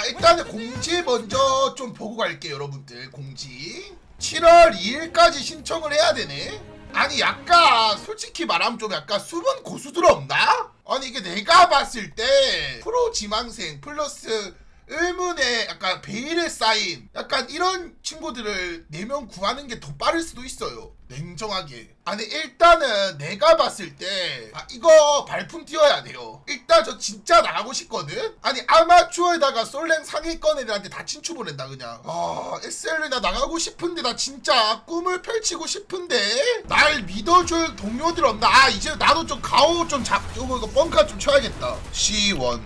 아, 일단은 공지 먼저 좀 보고 갈게요, 여러분들. 공지. 7월 2일까지 신청을 해야 되네. 아니, 약간 솔직히 말하면 좀 약간 숨은 고수들 없나? 아니, 이게 내가 봤을 때 프로 지망생 플러스 의문에 약간 베일에 쌓인 약간 이런 친구들을 4명 구하는 게 더 빠를 수도 있어요. 냉정하게. 아니 일단은 내가 봤을 때 아, 이거 발품 띄워야 돼요. 일단 저 진짜 나가고 싶거든. 아니 아마추어에다가 솔랭 상위권 애들한테 다 친추 보낸다 그냥. 아 SL에 나 나가고 싶은데 나 진짜 꿈을 펼치고 싶은데 날 믿어줄 동료들 없나? 아 이제 나도 좀 가오 좀 잡. 이거 이거 뻥카 좀 쳐야겠다. C1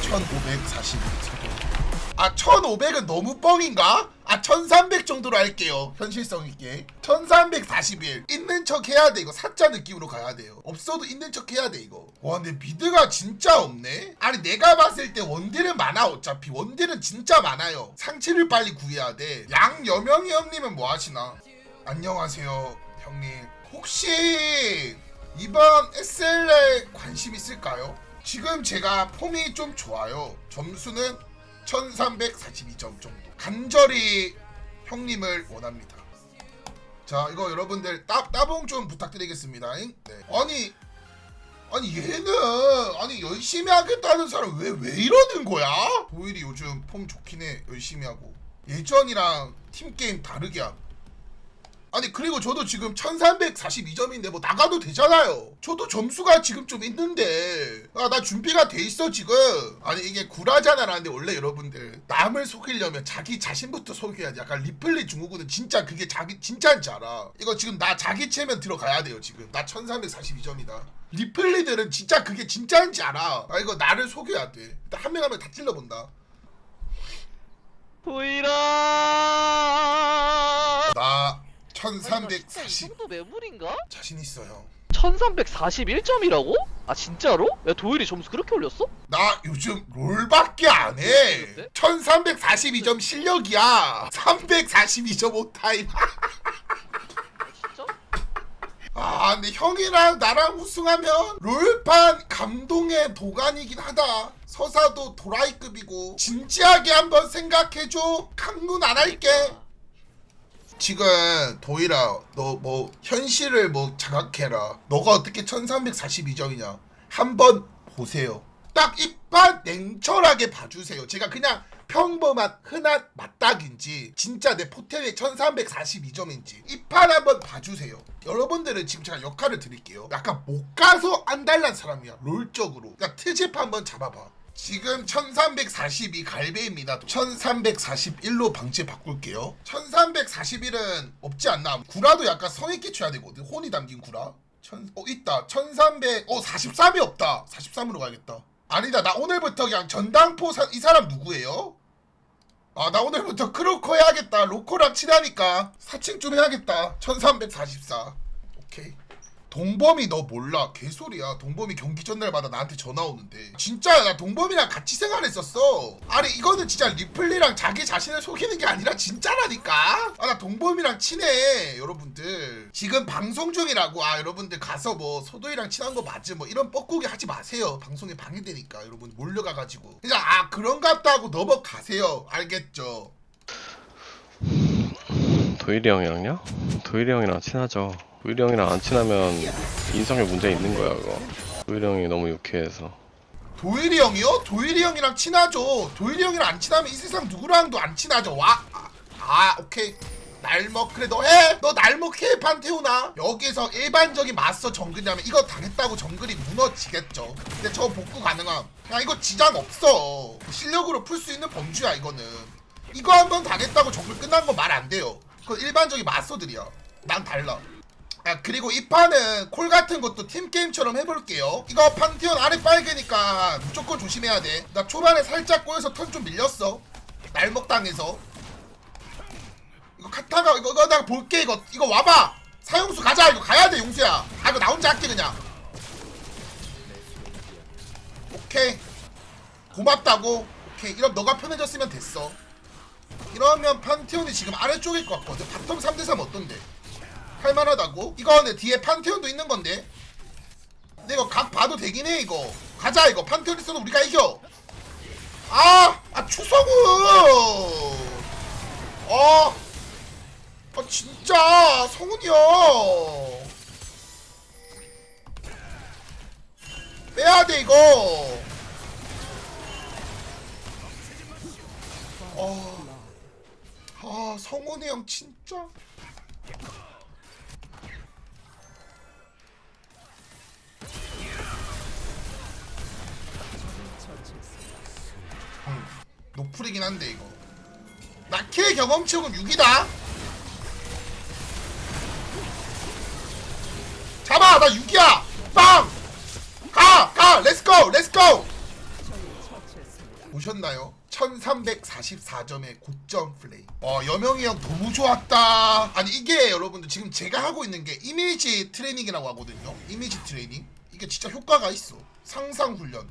1542아 1500은 너무 뻥인가? 아 1300 정도로 할게요. 현실성 있게. 1341 있는 척 해야 돼 이거. 사자 느낌으로 가야 돼요. 없어도 있는 척 해야 돼 이거. 와 근데 미드가 진짜 없네? 아니 내가 봤을 때 원딜은 많아 어차피. 원딜은 진짜 많아요. 상체를 빨리 구해야 돼. 양여명이 형님은 뭐 하시나? 안녕하세요 형님. 혹시 이번 SL에 관심 있을까요? 지금 제가 폼이 좀 좋아요. 점수는 1342점 정도. 간절히 형님을 원합니다. 자 이거 여러분들 따, 따봉 좀 부탁드리겠습니다. 잉? 네. 아니 아니 얘는 아니 열심히 하겠다는 사람 왜 왜 이러는 거야? 도일이 요즘 폼 좋긴 해. 열심히 하고. 예전이랑 팀 게임 다르게 함 아니 그리고 저도 지금 1342점인데 뭐 나가도 되잖아요. 저도 점수가 지금 좀 있는데. 아 나 준비가 돼 있어 지금. 아니 이게 구라잖아라는데 원래 여러분들 남을 속이려면 자기 자신부터 속여야지. 약간 리플리 중국어는 진짜 그게 자기 진짜인지 알아. 이거 지금 나 자기 체면 들어가야 돼요 지금. 나 1342점이다. 리플리들은 진짜 그게 진짜인지 알아. 아 이거 나를 속여야 돼. 일단 한명한명다 찔러본다. 보이라. 나 아니, 나 진짜 이1340 정도 매물인가? 자신 있어요 1341점이라고? 아 진짜로? 야 도일이 점수 그렇게 올렸어? 나 요즘 롤밖에 안 해. 그런데? 1342점 실력이야. 342점 오타임. 아, 진짜? 아, 근데 형이랑 나랑 우승하면 롤판 감동의 도가니긴 하다. 서사도 도라이급이고 진지하게 한번 생각해줘. 강문 안 할게. 지금 도일아 너뭐 현실을 뭐 자각해라. 너가 어떻게 1342점이냐? 한번 보세요. 딱 입만 냉철하게 봐주세요. 제가 그냥 평범한 흔한 맞닥인지 진짜 내 포텐이 1342점인지 입판 한번 봐주세요. 여러분들은 지금 제가 역할을 드릴게요. 약간 못 가서 안달난 사람이야 롤적으로. 그러니까 트집 한번 잡아봐 지금 1342 갈배입니다. 1341로 방치 바꿀게요. 1341은 없지 않나? 구라도 약간 성의끼 쳐야 되거든. 혼이 담긴 구라. 천, 어 있다. 1300. 어 43이 없다. 43으로 가야겠다. 아니다. 나 오늘부터 그냥 전당포 사, 이 사람 누구예요? 아 나 오늘부터 크로커 해야겠다. 로코랑 친하니까 사칭 좀 해야겠다. 1344. 오케이. 동범이 너 몰라? 개소리야. 동범이 경기 전날마다 나한테 전화 오는데. 진짜 나 동범이랑 같이 생활했었어. 아니 이거는 진짜 리플리랑 자기 자신을 속이는 게 아니라 진짜라니까? 아 나 동범이랑 친해 여러분들. 지금 방송 중이라고. 아 여러분들 가서 뭐 소도이랑 친한 거 맞지? 뭐 이런 뻐꾸기 하지 마세요. 방송에 방해되니까 여러분 몰려가가지고. 그냥 아 그런 것 같다 하고 넘어가세요. 알겠죠? 도일이 형이랑요? 도일이 형이랑 친하죠. 도일이 형이랑 안 친하면 인성에 문제 있는 거야, 그거. 도일이 형이 너무 유쾌해서. 도일이 형이요? 도일이 형이랑 친하죠. 도일이 형이랑 안 친하면 이 세상 누구랑도 안 친하죠. 와. 아, 아, 오케이. 날먹 그래 너 해. 너 날먹해 판테오나. 여기서 일반적인 마스터 정글이라면 이거 당했다고 정글이 무너지겠죠. 근데 저 복구 가능함. 야 이거 지장 없어. 실력으로 풀 수 있는 범주야 이거는. 이거 한 번 당했다고 정글 끝난 거 말 안 돼요. 그건 일반적인 마스터들이야. 난 달라. 아 그리고 이 판은 콜 같은 것도 팀 게임처럼 해볼게요. 이거 판테온 아래 빨개니까 무조건 조심해야 돼. 나 초반에 살짝 꼬여서 턴 좀 밀렸어. 날먹 당해서. 이거 카타가 이거 이거 나 볼게 이거 이거 와봐. 사용수 가자 이거 가야 돼 용수야. 아 이거 나 혼자 할게 그냥. 오케이. 고맙다고. 오케이 이럼 너가 편해졌으면 됐어. 이러면 판테온이 지금 아래쪽일 것 같거든. 바텀 3대3 어떤데? 할만하다고? 이거 근데 뒤에 판테온도 있는 건데. 근데 이거 각 봐도 되긴 해 이거. 가자 이거. 판테온 있어도 우리가 이겨. 아! 아 추성훈 아, 아 진짜! 성훈이 형 빼야 돼 이거. 아, 아 성훈이 형 진짜 한데 이거 나킬 경험치는 6이다 잡아 나 6이야 빵! 가! 가! 렛츠고! 렛츠고! 보셨나요? 1344점의 고점 플레이 어 여명이 형 너무 좋았다 아니 이게 여러분들 지금 제가 하고 있는 게 이미지 트레이닝이라고 하거든요 이미지 트레이닝 이게 진짜 효과가 있어 상상 훈련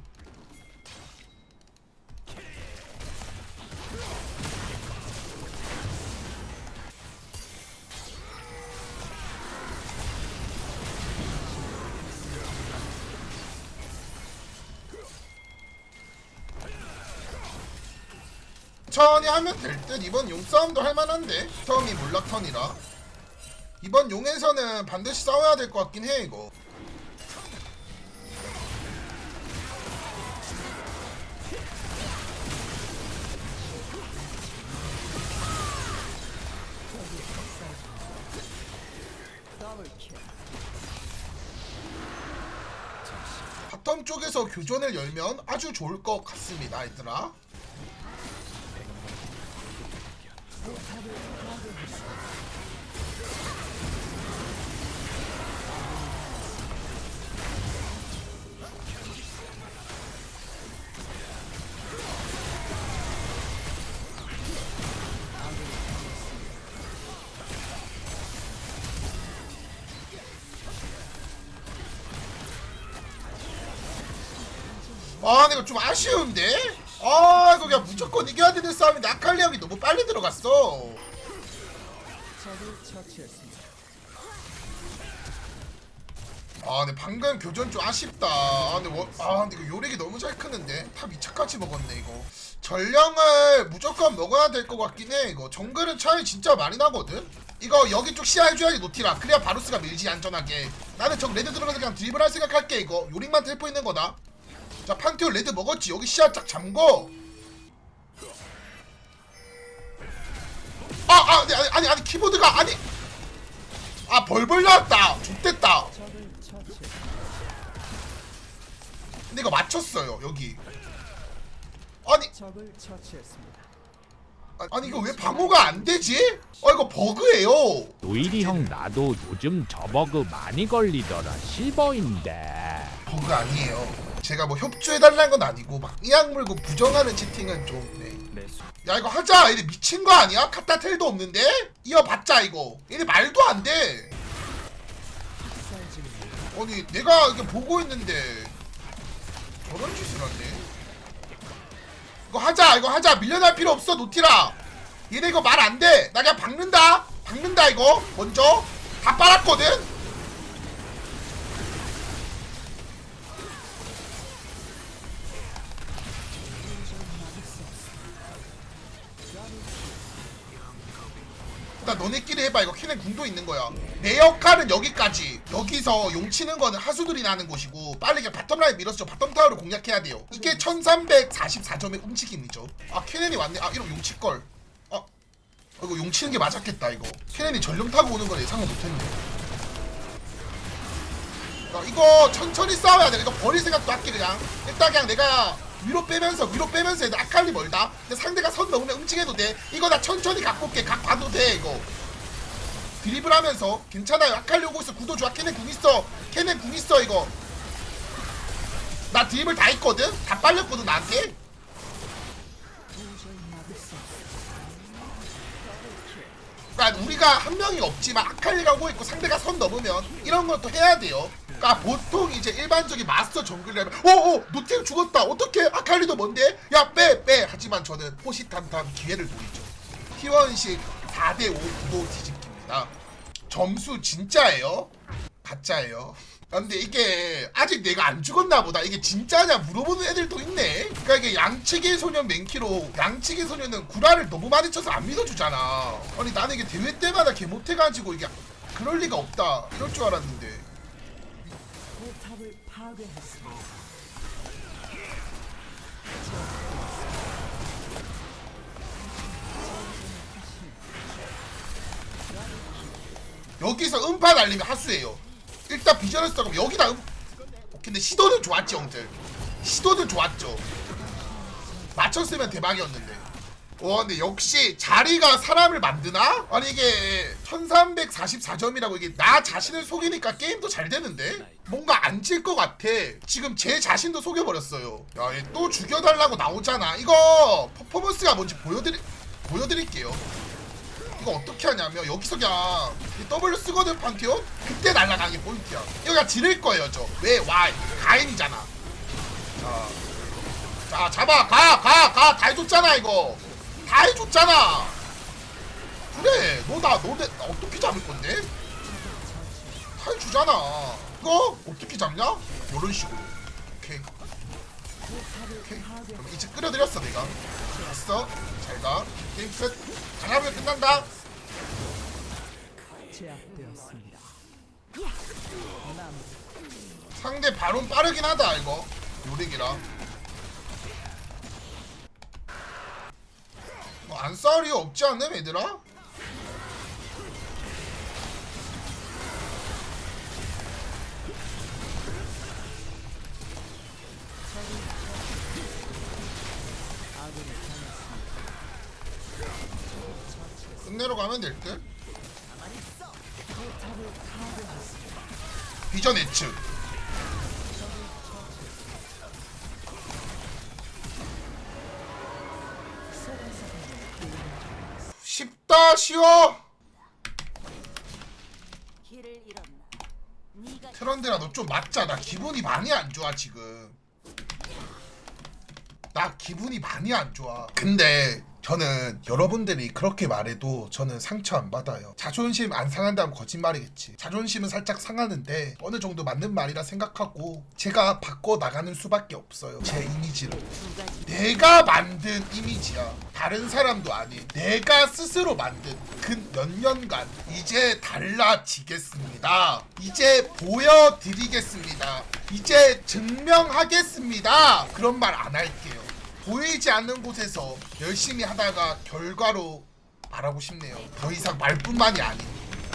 천천히 하면 될 듯. 이번 용 싸움도 할만한데. 처음이 몰락턴이라. 이번 용에서는 반드시 싸워야 될 것 같긴 해 이거. 바텀 쪽에서 교전을 열면 아주 좋을 것 같습니다 얘들아 아, 근데 이거 좀 아쉬운데? 아, 이거 그냥 무조건 이겨야 되는 싸움인데 아칼리 형이 너무 빨리 들어갔어. 아, 근데 방금 교전 좀 아쉽다. 아, 근데 워, 아, 근데 이거 요렉이 너무 잘 크는데 탑 2차까지 먹었네 이거. 전령을 무조건 먹어야 될 것 같긴 해 이거. 정글은 차이 진짜 많이 나거든. 이거 여기 쪽 시야 해줘야지 노티라. 그래야 바루스가 밀지 안전하게. 나는 정 레드 들어가서 그냥 드리블 할 생각할게 이거. 요링만 텔포 있는 거다. 자 판테온 레드 먹었지 여기 시야 쫙 잠궈 아, 아, 아니, 아니, 아니, 키보드가, 아니. 아, 벌벌 나왔다. X됐다. 근데 이거 맞췄어요, 여기. 아니. 아, 아니, 이거 왜 방어가 안 되지? 아, 이거 버그예요. 노일이 형 나도 요즘 저 버그 많이 걸리더라 실버인데 버그 아니에요. 제가 뭐 협조해달라는 건 아니고, 막, 이악 물고 부정하는 채팅은 좀, 네. 야, 이거 하자. 얘네 미친 거 아니야? 카타텔도 없는데? 이어봤자, 이거. 얘네 말도 안 돼. 아니, 내가 이렇게 보고 있는데, 저런 짓을 하네. 이거 하자, 이거 하자. 밀려날 필요 없어, 노티라. 얘네 이거 말 안 돼. 나 그냥 박는다. 박는다, 이거. 먼저. 다 빨았거든? 나 너네끼리 해봐. 이거 키는 궁도 있는 거야. 내 역할은 여기까지. 여기서 용 치는 거는 하수들이 나는 곳이고 그냥 바텀라인 밀어서 바텀 타워를 공략해야 돼요. 이게 1344점의 움직임이죠. 아 케넨이 왔네. 아 이러면 용 칠걸. 아 어, 이거 용 치는 게 맞았겠다 이거. 케넨이 전령 타고 오는 건 예상을 못했네 야, 이거 천천히 싸워야 돼. 이거 버릴 생각도 할게 그냥. 일단 그냥 내가 위로 빼면서 위로 빼면서 해도 아칼리 멀다. 근데 상대가 선 넘으면 응징해도 돼. 이거 나 천천히 갖고 올게. 각 봐도 돼 이거. 드리블 하면서 괜찮아요. 아칼리 오고 있어. 구도 좋아. 걔네 궁 있어. 걔네 궁 있어 이거. 나 드리블 다 했거든? 다 빨렸거든 나한테? 그러니까 우리가 한 명이 없지만 아칼리가 오고 있고 상대가 선 넘으면 이런 것도 해야 돼요. 그러니까 보통 이제 일반적인 마스터 정글이라면 오오 노템 죽었다 어떻게 아칼리도 뭔데 야 빼빼 하지만 저는 호시탐탐 기회를 노리죠. T1식 4대5 구도 뒤집기입니다. 점수 진짜예요? 가짜예요? 아, 근데 이게 아직 내가 안 죽었나 보다. 이게 진짜냐 물어보는 애들도 있네. 그러니까 이게 양치기 소년 맨키로 양치기 소년은 구라를 너무 많이 쳐서 안 믿어주잖아. 아니 나는 이게 대회 때마다 개 못해가지고 이게 그럴 리가 없다 이럴 줄 알았는데. 여기서 음파 날리면 하수예요. 일단 비전을 쓰고 여기다 음... 어, 근데 시도는 좋았지 형들. 시도는 좋았죠. 맞췄으면 대박이었는데. 와 근데 역시 자리가 사람을 만드나? 아니 이게 1344점이라고 이게 나 자신을 속이니까 게임도 잘 되는데? 뭔가 안 질 것 같아. 지금 제 자신도 속여버렸어요. 야얘 또 죽여달라고 나오잖아. 이거 퍼포먼스가 뭔지 보여드리, 보여드릴게요. 이거 어떻게 하냐면 여기서 그냥 이 W 쓰거든 판티온? 그때 날아가게 포인트야. 이거 그냥 지를 거예요 저왜? Y 가인이잖아. 자, 자 잡아. 가 가 가. 다 해줬잖아 이거 다 해줬잖아. 그래 너 나너내 어떻게 잡을 건데? 다 해주잖아. 이거 어떻게 잡냐? 요런 식으로. 오케이. 오케이. 그럼 이제 끌어들였어 내가. 됐어. 잘 가. 게임 끝. 잘하면 끝난다. 상대 바론 빠르긴 하다 이거. 요릭이라 안 싸울 이유 없지 않음 얘들아? 끝내러 가면 될 듯? 비전 예측 네가 트런드라 너 좀 맞자. 나 기분이 많이 안 좋아 지금. 나 기분이 많이 안 좋아. 근데 저는 여러분들이 그렇게 말해도 저는 상처 안 받아요 자존심 안 상한다면 거짓말이겠지 자존심은 살짝 상하는데 어느 정도 맞는 말이라 생각하고 제가 바꿔 나가는 수밖에 없어요 제 이미지를 내가 만든 이미지야. 다른 사람도 아닌 내가 스스로 만든 그몇 년간 이제 달라지겠습니다. 이제 보여드리겠습니다. 이제 증명하겠습니다. 그런 말 안 할게요. 보이지 않는 곳에서 열심히 하다가 결과로 말하고 싶네요. 더 이상 말뿐만이 아닌.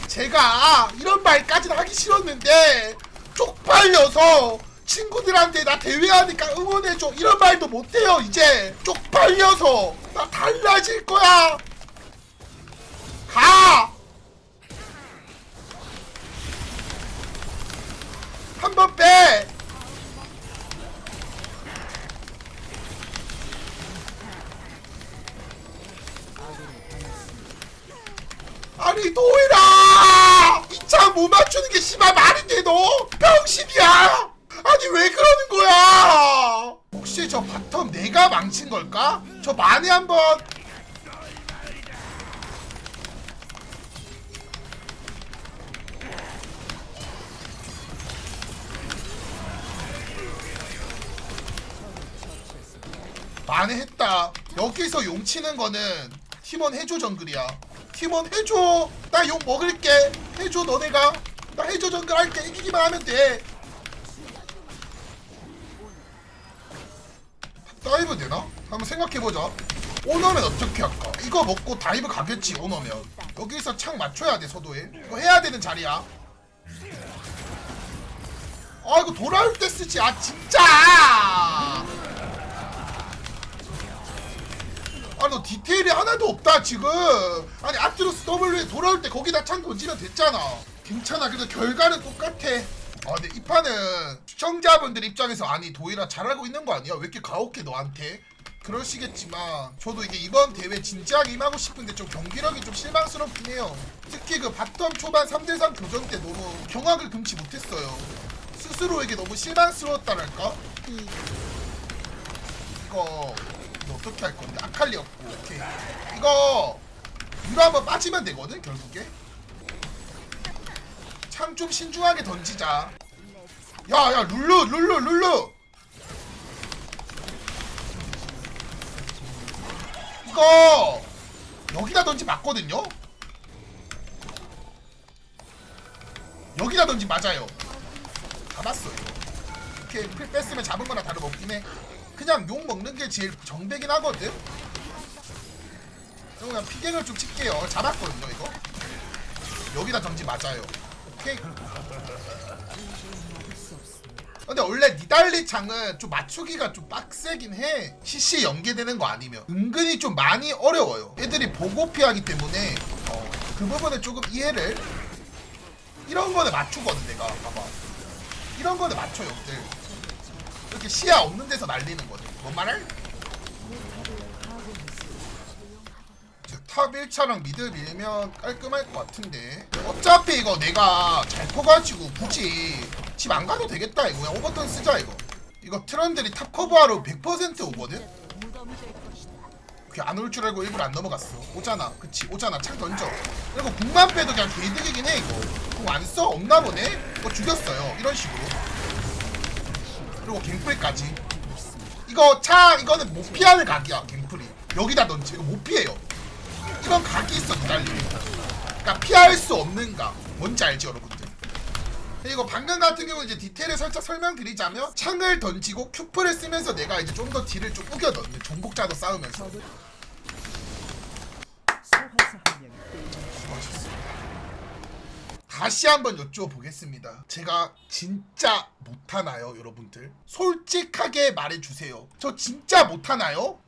제가 이런 말까지는 하기 싫었는데 쪽팔려서 친구들한테 나 대회하니까 응원해줘 이런 말도 못해요 이제 쪽팔려서 나 달라질 거야 가! 한 번 빼! 못 맞추는 게 씨발 말이 돼 너? 병신이야! 아니 왜 그러는 거야? 혹시 저 바텀 내가 망친 걸까? 저 만에 한번 만회했다. 여기서 용 치는 거는 팀원 해줘 정글이야. 팀원 해줘. 나 용 먹을게. 해줘 너네가. 나 해줘 정글 할게. 이기기만 하면 돼. 다이브 되나? 한번 생각해보자. 오너면 어떻게 할까? 이거 먹고 다이브 가겠지 오너면. 여기서 창 맞춰야 돼 서도에. 이거 해야 되는 자리야. 아 이거 돌아올 때 쓰지. 아 진짜. 아 너 디테일이 하나도 없다 지금 아니 아트로스 W에 돌아올 때 거기다 창 던지면 됐잖아 괜찮아 그래도 결과는 똑같아. 아 근데 이 판은 시청자분들 입장에서 아니 도일아 잘하고 있는 거 아니야? 왜 이렇게 가혹해 너한테? 그러시겠지만 저도 이게 이번 대회 진지하게 임하고 싶은데 좀 경기력이 좀 실망스럽긴 해요. 특히 그 바텀 초반 3대3 교전 때 너무 경악을 금치 못했어요. 스스로에게 너무 실망스러웠다랄까? 이거 이거 어떻게 할 건데? 아칼리 없고. 오케이. 이거 위로 한번 빠지면 되거든 결국에 창좀 신중하게 던지자. 야야 룰루 룰루 룰루! 이거 여기다 던지 맞거든요? 여기다 던지 맞아요. 잡았어 이거 이렇게 필 뺐으면 잡은 거나 다름없긴 해. 그냥 욕 먹는 게 제일 정배긴 하거든? 그냥 피갱을 좀 칠게요. 잡았거든요 이거? 여기다 던지 맞아요 오케이 근데 원래 니달리 창은 좀 맞추기가 좀 빡세긴 해. CC 연계되는 거 아니면 은근히 좀 많이 어려워요. 애들이 보고 피하기 때문에 어, 그 부분을 조금 이해를 이런 거는 맞추거든 내가 봐봐. 이런 거는 맞춰요, 들 이렇게 시야 없는 데서 날리는 거든. 뭔 말을? 탑 1차랑 미드 밀면 깔끔할 것 같은데. 어차피 이거 내가 잘 커가지고 굳이 집 안 가도 되겠다 이거. 그냥 오버턴 쓰자 이거. 이거 트런들이 탑 커버하러 100% 오거든? 그게 안올 줄 알고 일부러 안 넘어갔어. 오잖아. 그치 오잖아. 창 던져. 그리고 궁만 빼도 그냥 개이득이긴 해 이거. 궁 안 써? 없나 보네? 뭐 죽였어요. 이런 식으로. 그리고 갱플까지. 이거 차 이거는 못 피하는 각이야 갱플이. 여기다 던지. 이거 못 피해요 이건 각이 있어 달리 그러니까 피할 수 없는 각 뭔지 알지 여러분들 그리고 방금 같은 경우 이제 디테일을 살짝 설명드리자면 창을 던지고 큐프를 쓰면서 내가 이제 좀 더 딜을 좀 우겨 넣는 정복자도 싸우면서 다시 한번 여쭤보겠습니다. 제가 진짜 못하나요, 여러분들? 솔직하게 말해주세요. 저 진짜 못하나요?